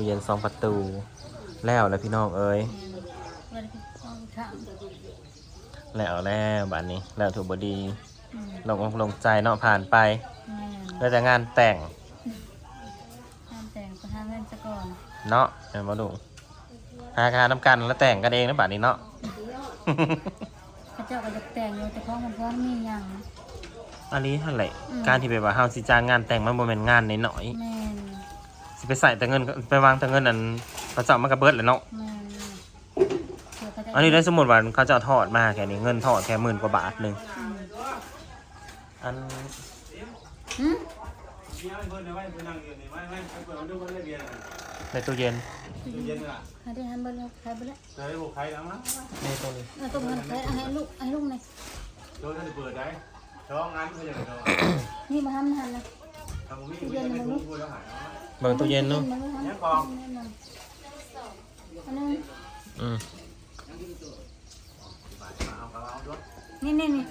ตู้เย็นสองประตู แล้วแล้วพี่น้องเอ้ยแม่นวันที่สองข้างแล้วแล้วบัดนี้ แล้วถูกบดีอืมลงอกลงใจเนาะผ่านไปแม่นแล้วแต่งานแต่งห้ามแต่งไปหาเงินซะก่อนเนาะเห็นบ่ลุงหาการทำกันแล้วแต่งกันเองนะบัดนี้เนาะเขาเจ้าก็จะแต่งอยู่แต่ของมันพร้อมมีหยังอันนี้เท่าไหร่อืมการที่ไปว่าเฮาสิจ้างงานแต่งมันบ่แม่นงานน้อยแม่นๆสิ ไปใส่แต่เงินไปวางแต่เงินอันเขาเจ้ามันก็เบิดแหละเนาะแม่นเดี๋ยวเขาจะอันนี้ได้สมมุติว่าเขาเจ้าทอดมาแค่นี้เงินทอดแค่หมื่นกว่าบาทหนึงอืมอันหืมในตู้เย็นใครได้หันเบิ่งแล้วใครเบิ่งแล้วในตู้นี้เอาต้องหันใครเอาให้ลูกให้ลูกหน่อยโดนท่านเปิดได้ช่องงานเขาจะได้นี่มาหันหันนะทำมีไม่ได้ไม่รู้พูดแล้วหาย เบิ่งตู้เย็นเนาะมัไม่หันเนี่ยกองอันนั้นอืมเอากระเอาด้วยนี่นี่นี่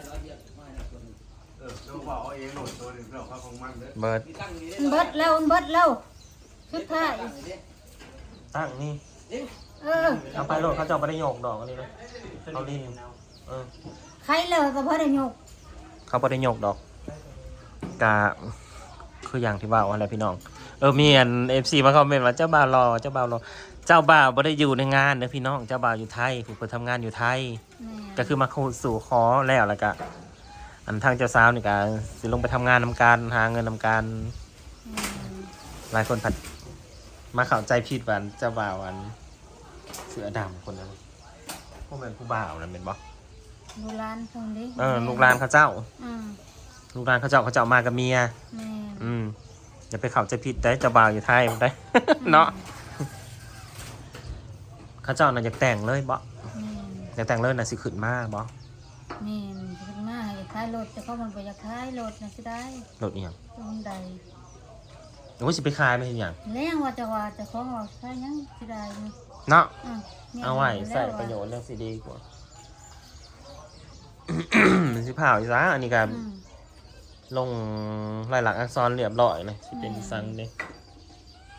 เออเราบอกเอาเองโหลดตัวหนึ่งเราเข้าของมันเด้อเบิดมันเบิดแล้วมันเบิดแล้วสุดท้ายตั้งนี่เออเอาไปโหลดเขาเจ้าบ่ได้โยกดอกอันนี้นะเอาลิ้นเออใครเลยก็พอได้ยกเขาบ่ได้โยกดอกกะคืออย่างที่ว่าว่าอะไรพี่น้อง เออมีอัน FC มาคอมเมนต์ว่าเจ้าบ่าวรอเจ้าบ่าวรอเจ้าบ่าวบ่ได้อยู่ในงานเด้อพี่น้องเจ้าบ่าวอยู่ไทยผู้เพิ่นทำงานอยู่ไทยแม่ก็คือมาเข้าสู่ขอแล้วแล้วก็อันทางเจ้าสาวนี่ก็สิลงไปทำงานนำการหาเงินนำการอืมหลายคนผัดมาเข้าใจผิดว่าเจ้าบ่าวอันเสือดำคนนั้นพวกแม่นผู้บ่าวนั่นเป็นบ่ดูร้านตรงนี้เออลูกหลานเขาเจ้า อืมลูกหลานเขาเจ้าเขาเจ้ามากับเมีย แม่อืม อย่าไปเข้าใจผิดได้เจ้าบ่าวอยู่ไทยได้ เนาะเขาเจ้าน่ะอยากแต่งเลยบ่แม่อยากแต่งเลยน่ะสิขึ้นมาบ่แม่ถึงมาให้ขายรถแต่เขามันไปอยากขายรถนะสิได้รถอีหยังตรงใดโอ้ยสิไปขายไม่เห็นหยังเลี้ยงว่าจะว่าจะของเราขายยังสิได้นี่เนาะอืมนี่ยเอาไว้แล้วใส่ประโยชน์เรื่องซีดีกว่ามันสิเผาอีซะอันนี้ก็อืม ลงลายหลักษณ์อักษรเรียบร้อยเลยสิเป็นอืมซังเด้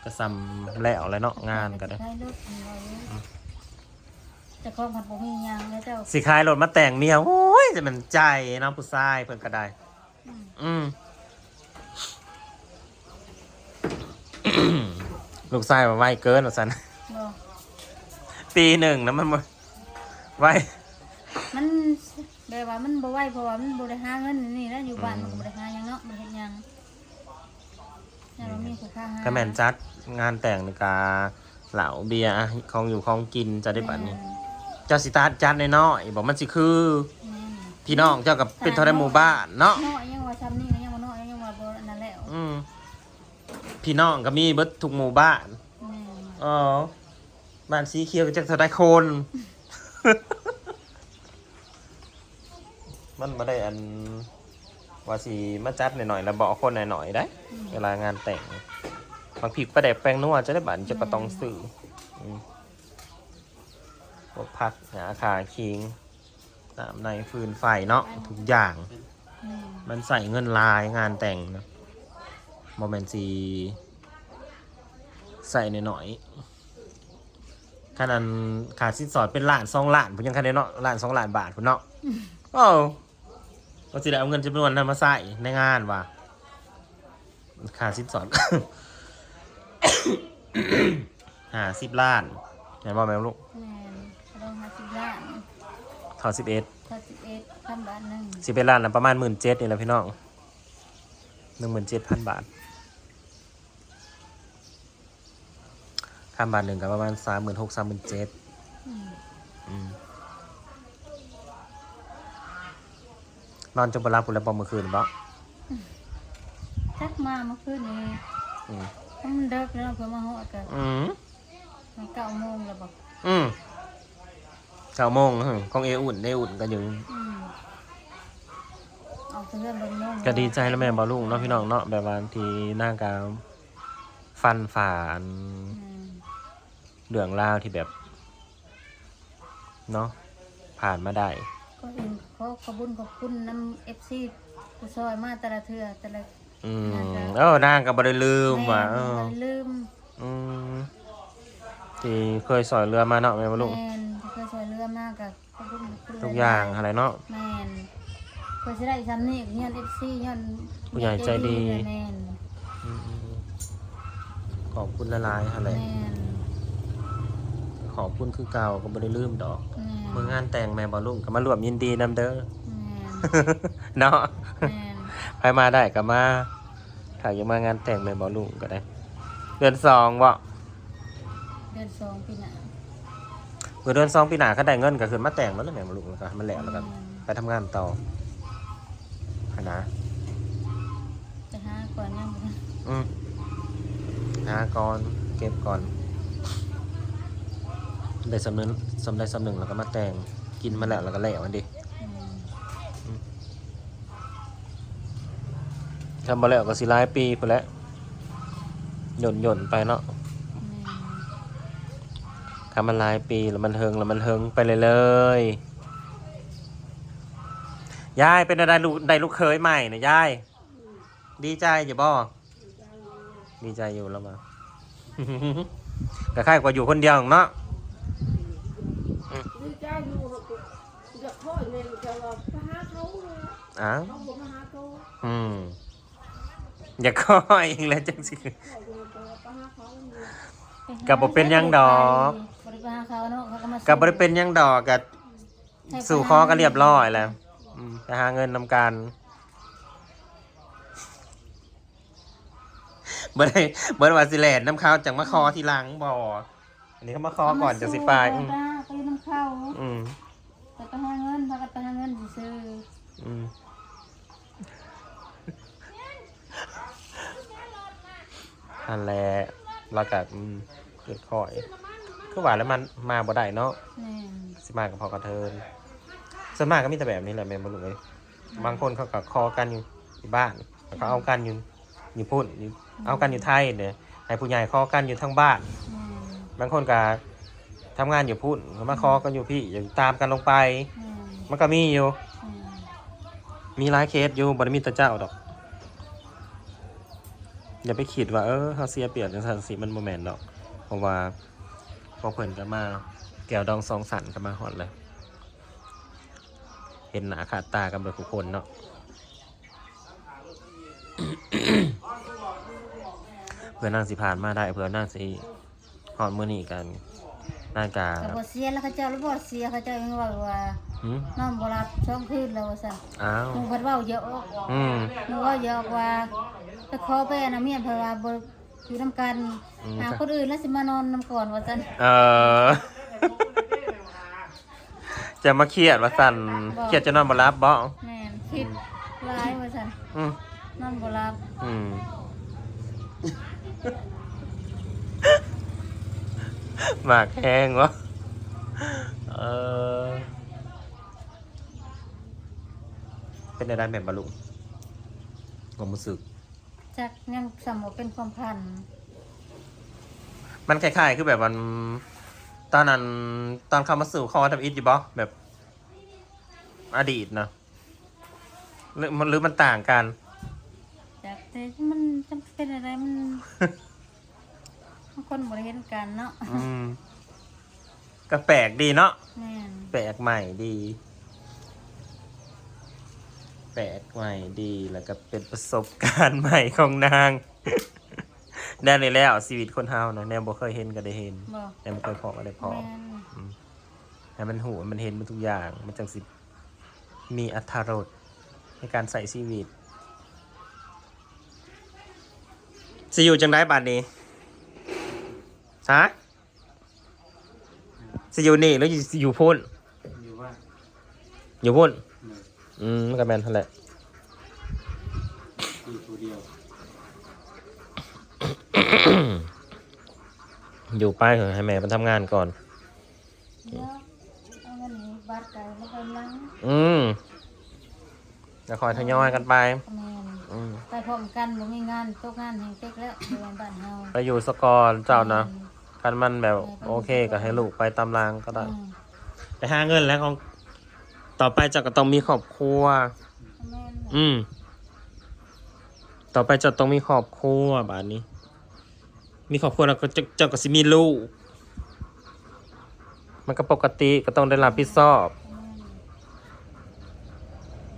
ก็ซ้ำแล้วแล้วเนาะงานก็ได้ขายรถของเราแต่ของผัดบ่มีหยังแล้วเจ้าสิขายรถมาแต่งเมียโอ้ยจะเป็นใจเนาะผู้ชายเพิ่นก็ได้ อืมอืม ลูกชายมาไวเกินว่าซั่น บ่ ปีหนึ่งนะมันบ่ไวมัน แบบว่ามันบ่ไหวเพราะว่ามันบ่ได้หาเงินนี่นะอยู่บ้านมันก็บ่ได้หาหยังเนาะบ่เฮ็ดหยังแต่ว่ามีผู้ค้าหา ก็แม่นจัดงานแต่งนี่กาเหล้าเบียร์อะของอยู่ของกินจะได้บัดนี้ เจ้าสิตาร์ทจัดน้อยๆบอกมันสิคือแม่นพี่น้องเจ้ากับเป็นเท่าไรหมู่บ้านเนาะน้อยยังว่าซ้ำนี่ยังว่าน้อยยังว่าบ่อันนั้นแล้วอืมพี่น้องก็มีเบิดทุกหมู่บ้าน แม่นอ๋อ บ้านสีเขียวก็จะเท่าไรคน มันมาได้อันว่าสีมาจัดหน่อยๆแล้วบอกคนหน่อยๆได้อืมเวลางานแต่งบางผิดประเด็กแป้งนัวจะได้บัตรจะประตองสื่ออืมพวกพักหาขาคิงน้ำในฟืนไฟเนาะทุกอย่างแม่นมันใส่เงินลายงานแต่งนะโมเมนซีใส่หน่อยๆขนาดขาดสินสอดเป็นล้านสองล้านผมยังคันได้เนาะล้านสองล้านบาทผมเนาะโอ้ ก็สิได้เอาเงินจำนวนนั้นมาใส่ในงานว่ะขาดสินสอดหาสิบล้านเห็นบ่แม่ลูกแม่นก็ต้องหาสิบล้านถอดสิบเอ็ดถ้าสิบเอ็ดพันบาทหนึงสิบเอ็ดล้านนะประมาณหมื่นเจ็ดนี่แหละพี่น้องหนึ่งหมื่นเจ็ดพันบาทค่าบาทหนึ่งก็ประมาณสามหมื่นหกสามหมื่นเจ็ดอืม นอนจนบรับปุแล้วปอมเมื่อคืนบ่จักมาเมื่อคืนนี้อืมเพราะมันเดิกแล้วเพิ่นมาฮอดกันอืมมันเก้าโมงแล้วบอกอืมเก้าโมงหึของเออุ่นเออุ่นก็อยู่อืมเอาเพื่อนเบิ่งโมงก็ดีใจแล้วแม่บอลุงเนาะพี่น้องเนาะแบบว่าที่หน้ากาฟันฝ่าอันอืมเรื่องราวที่แบบเนาะผ่านมาได้ ก็อื่นขอขอบคุญขอบคุณน้ำเอฟซีผู้ซอยมาแต่ละเทื่อแต่ละอืมน่าจะเออนางก็บ่ได้ลืมว่ะเอแม่อบ่ลืมอืมที่เคยสอยเรือมาเนาะแม่บ่ลุงแม่นเคยช่วยเรือมากกับขอบคุณคุณทุกอย่างอะไรเนาะแม่นเคยสิได้ซ้ำนี่ย้อน FC ย้อนผู้ใหญ่ใจดีแม่นอืมขอบคุณละลายอะไรแม่น ขอบคุณคือเก่าก็บ่ได้ลืมดอกแม่นเมื่องานแต่งแม่บ่ลุงก็มารวมยินดีนำเด้อแม่นเนาะแม่นใครมาได้ก็มาถ้าอยากมางานแต่งแม่บ่ลุงก็ได้ เดือนสองบ่เดือนสองปีหน้าเมื่อเดือนสองปีหน้าเขาได้เงินก็ขึ้นมาแต่งมันแล้วแม่บ่ลุงแล้วก็ให้มันแล้วแล้วก็ไปทำงานต่อหั้นนะจะหาก่อนยังบ่ได้อืมหาก่อนเก็บก่อน ได้สำนึงสำได้สำหนึ่งแล้วก็มาแต่งกินมาแล้วแล้วก็แล้วอันดิอืมทำมาแล้วก็สิหลายปีพอแล้วหย่นหย่นไปเนาะแม่นทำมันหลายปีแล้วมันเฮิงแล้วมันเฮิงไปเลยเลยยายเป็นอะไรลูกได้ลูกเคยใหม่นะยายดีใจอยู่บ่ดีใจอยู่แล้วมาก็ค่ายกว่าอยู่คนเดียวเนาะ ดีใจอยู่เดี๋ยวพ่อเนี่ยจะว่าไปหาเขาเลย อ้าวเขาบอกมาหาเขาอืมอย่าข้อยอีกแล้วจังสิเขาบอกว่าไปหาเขาเนี่ยก็บ่เป็นหยังดอกบ่ได้ไปหาเขาเนาะเขาก็มากับบริเป็นหยังดอกกับให้ไปสู่คอก็เรียบร้อยแล้วอืมไปหาเงินนำกันบ่ได้บ่ได้ว่าสิแลนน้ำข้าวจังมาคอทีหลังบ่อันนี้เขามาคอก่อนจังสิไปอืมไปไปน้ำเข้าอืมไปไปหาเงินพากันไปหาเงินซื้ออืม อันแหละเรากับอืมเกิดคอย คือว่าแล้วมันมาบ่ได้เนาะแม่นสิมากับพอกระเทินส่วนมากก็มีแต่แบบนี้แหละแม่นบ่รู้เลยบางคนเขาก็คอกันอยู่ที่บ้านแล้วเขาเอากันอยู่อยู่พุ่นอยู่เอากันอยู่ไทยเนี่ยให้ผู้ใหญ่คอกันอยู่ทั้งบ้าน แม่นบางคนก็ทำงานอยู่พุ่นก็มาคอกันอยู่พี่อย่างตามกันลงไป แม่นมันก็มีอยู่ แม่นมีหลายเคสอยู่บริมีแต่เจ้าดอก อย่าไปคิดว่าเออเขาเสียเปรียบจังสันสิมันโมแมนดอก เพราะว่าพอเพิ่นก็มาแก้วดองสองสันก็มาฮอดเลย เห็นหนาขาดตากันเบิดทุกคนเนาะเพื่อนนั่งสิผ่านมาได้เพื่อนนั่งสิฮอดมื้อนี้กันน่ากาบ่เสียแล้วเขาเจ้าแล้วบ่เสียเขาเจ้ายังว่าว่า หืมน้องบ่รับช่องคืนแล้วว่าซั่นอ้าวหมู่เพิ่นเว้าเยอะออกอืม หมู่เว้าเยอะออกว่าไปขอไปอันนะเมียเพราะว่าบ่อยู่นํกันอืม หาคนอื่นแล้วสิมานอนนํก่อนว่าซั่นเออ จะมาเครียดว่าสันเครียดจะนอนบ่รับบ่แม่นคิดหลายว่าซั่นอืมนอนบ่หลับอืมหมากแห้งวะเออ เป็นอะไรแบบบรรลุความรู้สึกจักยังสมบ่เป็นความพันมันคล้ายๆ คือแบบมัน ตอนนั้นตอนเข้ามาสู่คอทำอิทอยู่บ่แบบ อดีตนะหรือมันหรือมันต่างกันจักแต่มันจำเป็นอะไรมันบางคนบ่ได้เห็นกันเนาะอืมก็แปลกดีเนาะแม่น แปลกใหม่ดี แปลกใหม่ดีแล้วก็เป็นประสบการณ์ใหม่ของนาง ได้เลยแล้วชีวิตคนเฮานะแนวบ่เคยเห็นก็ได้เห็นบ่ แนวบ่เคยพอก็ได้พอ แม่นให้มันหูมันเห็นมันทุกอย่าง มันจังสิ มีอัธรสในการใส่ชีวิต สิอยู่จังได้บาดนี้ ฮะ สิอยู่นี่หรือสิอยู่พุ่น อยู่ว่าอยู่พุ่น อืมก็แมนนั่นแหละอยู่ตัวเดียวอยู่ไปเถอะให้แม่มันทำงานก่อน เดี๋ยวเอาเงินนี้บัตรกันแล้วก็ลังอืมจะคอยทยอยกันไป แม่นอืมไปพร้อมกันบ่มีงานตกงานแห่งเต็กแล้วอยู่บ้านเฮาไปอยู่สกอร์เจ้านะกันมันแบบโอเคก็ให้ลูกไปตามรางก็ได้ อืมไปหาเงินแล้วของ ต่อไปเจ้าก็ต้องมีครอบครัว แม่นอืม ต่อไปเจ้าต้องมีครอบครัวบาดนี้ มีครอบครัวแล้วก็เจ้าเจ้าก็สิมีลูก มันก็ปกติก็ต้องได้รับผิดชอบ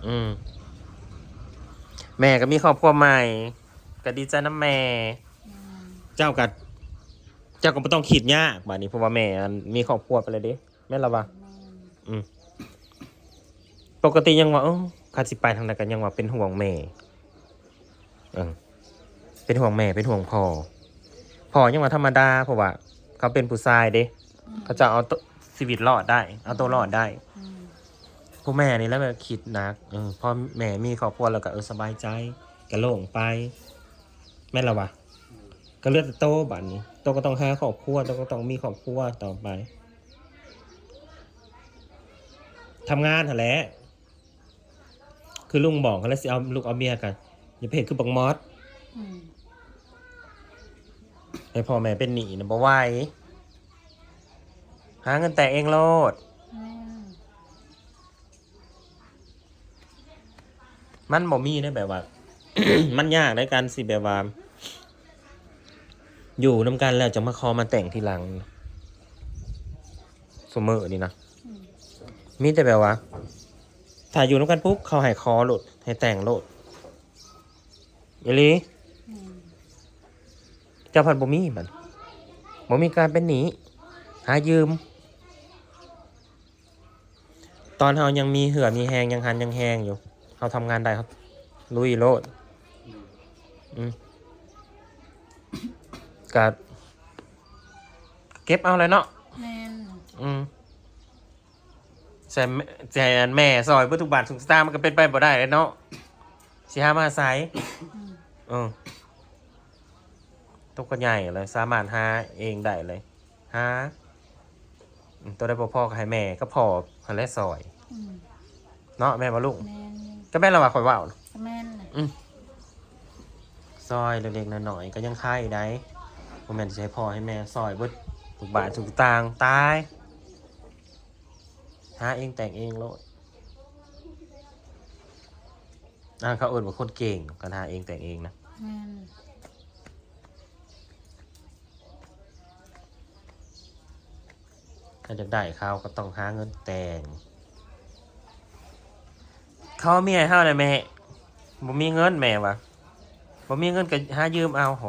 อืม แม่ก็มีครอบครัวใหม่ ก็ดีใจนะแม่เจ้ากับเจ้าก็ไม่ต้องคิดยากบัดนี้เพราะว่าแม่อันมีครอบครัวไปเลยเด้แม่นละวะอืม ปกติยังว่าคาสิไปทางใดกันยังว่าเป็นห่วงแม่เออเป็นห่วงแม่เป็นห่วงพ่อพ่อยังว่าธรรมดาเพราะว่า เขาเป็นผู้ชายเด้เขาจะเอาตัวชีวิตรอดได้ เอาตัวรอดได้พวกแม่นี่แล้วแบบคิดนักเออพอแม่มีครอบครัวแล้วก็เออสบายใจก็โล่งไป แม่ละวะก็เลือดโตบัดนี้โตก็ต้องหาครอบครัวโตก็ต้องมีครอบครัวต่อไปทำงานหั่นแหละ คือลุงบอกเขาแล้วสิเอาลูกเอาเมียกันอย่าไปเห็นคือบังมอสอืมให้พ่อแม่เป็นหนี้นะบ่ไหวหาเงินแต่เองโลด แม่นมันบ่มีได้แบบว่า มันยากในการสิแบบว่า อยู่น้ำกันแล้วจะมาคอมาแต่งทีหลังสมอนี่นะ อืมมีแต่แบบว่า ถ้าอยู่น้ำกันปุ๊บเขาให้คอโหลดให้แต่งโหลดอีหลีอืมเจ้าพันบ่มีมันบ่มีการเป็นหนีหายืม ตอนเฮายังมีเหือมีแหงยังหันยังแหงอยู่เฮาทำงานได้ครับ ลุยโลดอืมก็เก็บเอาเลยเนาะแม่นอืม ใช่ใจอันแม่ซอยเพื่อทุกบาททุกสตางค์มันก็เป็นไปบ่ได้เลยเนาะสิหามาใส่อืมเออตัวก็ใหญ่เลยสามารถหาเองได้เลยหาอืมตัวได้พ่อพ่อก็ให้แม่ก็พอหันและซอยอืมเนาะแม่มาลุงแม่นก็แม่เราว่าคอยเว่าแม่นน่ะซอยเล็กๆน้อยๆก็ยังค่ายได้ผมแม่นจะให้พ่อให้แม่ซอยเบิดทุกบาททุกสตางค์ตาย หาเองแต่งเองโลดอ่าเขาเอิญว่าคนเก่งกันหาเองแต่งเองนะแม่นถ้าจะได้เขาก็ต้องหาเงินแต่ง เขาเมียเท่าไหร่แม่บ่มีเงินแม่วะบ่มีเงินก็หายืมเอาโห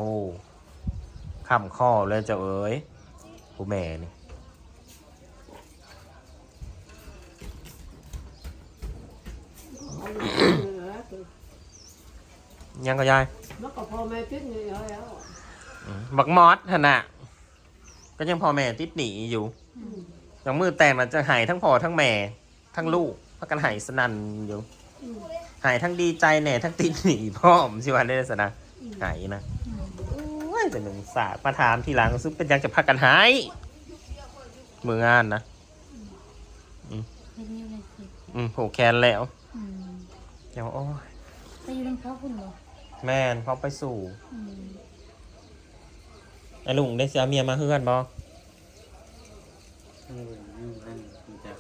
คำข้อเลยเจ้าเอ๋ยผู้แม่นี่ ยังก็ยายมันก็พอแม่คิดนี่แล้วอืมบักมอสขนาดก็ยังพ่อแม่ติดหนีอยู่อืมอย่างมือแต่งมันจะหายทั้งพ่อทั้งแม่ทั้งลูกพักกันหายสนั่นอยู่ อืมหายทั้งดีใจแหน่ทั้งติดหนีพ่อมสิวันได้สนะหายนะอืมโอ้ยเป็นหนึ่งศาสตร์มาถามทีหลังซึ่งเป็นยังจะพักกันหายมืองานนะเฮ็ดอยู่ในสิอืมผูกแขนแล้วอืม เดี๋ยวโอ้ยไปอยู่ในเขาคุณบ่ แม่นเขาไปสู่อืมไอ้ลุงได้เสียเมียมาเฮือนบอเออนี่นั่นมันจะ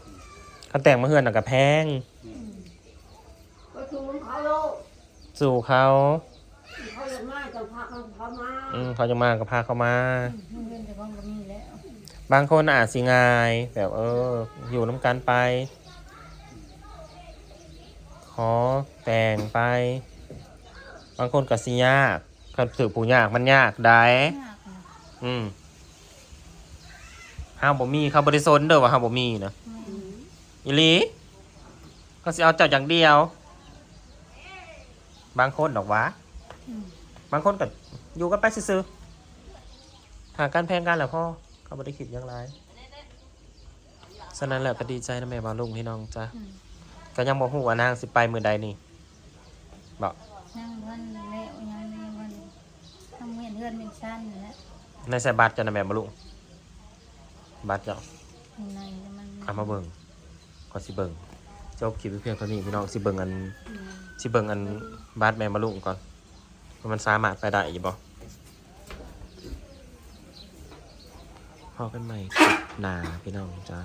เขาแต่งมาเฮือนน่ะกับแพงอืมก็คือมันเขาโลกสู่เขาเขาจะมาจะพาเขาเขามาอืมเขาจะมาก็พาเขามาอืมเงินแต่ของก็มีแล้วบางคนอาจสิงาย แบบเออ อยู่น้ำกันไป ขอแต่งไป บางคนก็สิยากคันถือผู้ยากมันยากได้อืมห้าบ่มีเขาบริสนเด้อว่าห้าบ่มีนะอืนมอีหลีเขาสิเอาเจ้าอย่างเดียว บางคนดอกวะบางคนก็อยู่กันไปซื่อหาการแพงกันแหละพ่อเขาบ่ได้คิดย่างไรฉะนั้นแหละก็ดีใจนะแม่บาลุงพี่น้องจ้ะก็ยังบ่ฮู้ว่านางสิไปมื้อใดนี่บอก ยังวันแล้วยังมีวันทำเวียนเฮือนเป็นชั้นนั่นแหละในใส่บัตรจ้ะนะแม่บาลุงบัตรเจ้าข้างในมันเอามาเบิ่งก็สิเบิ่งจบคลิปไว้เพียงเท่านี้พี่น้องสิเบิ่งอันอืมสิเบิ่งอันบัตรแม่บาลุงก่อนว่ามันสามารถไปได้อยู่บ่พอกันใหม่คลิปหน้าพี่น้องจ้ะ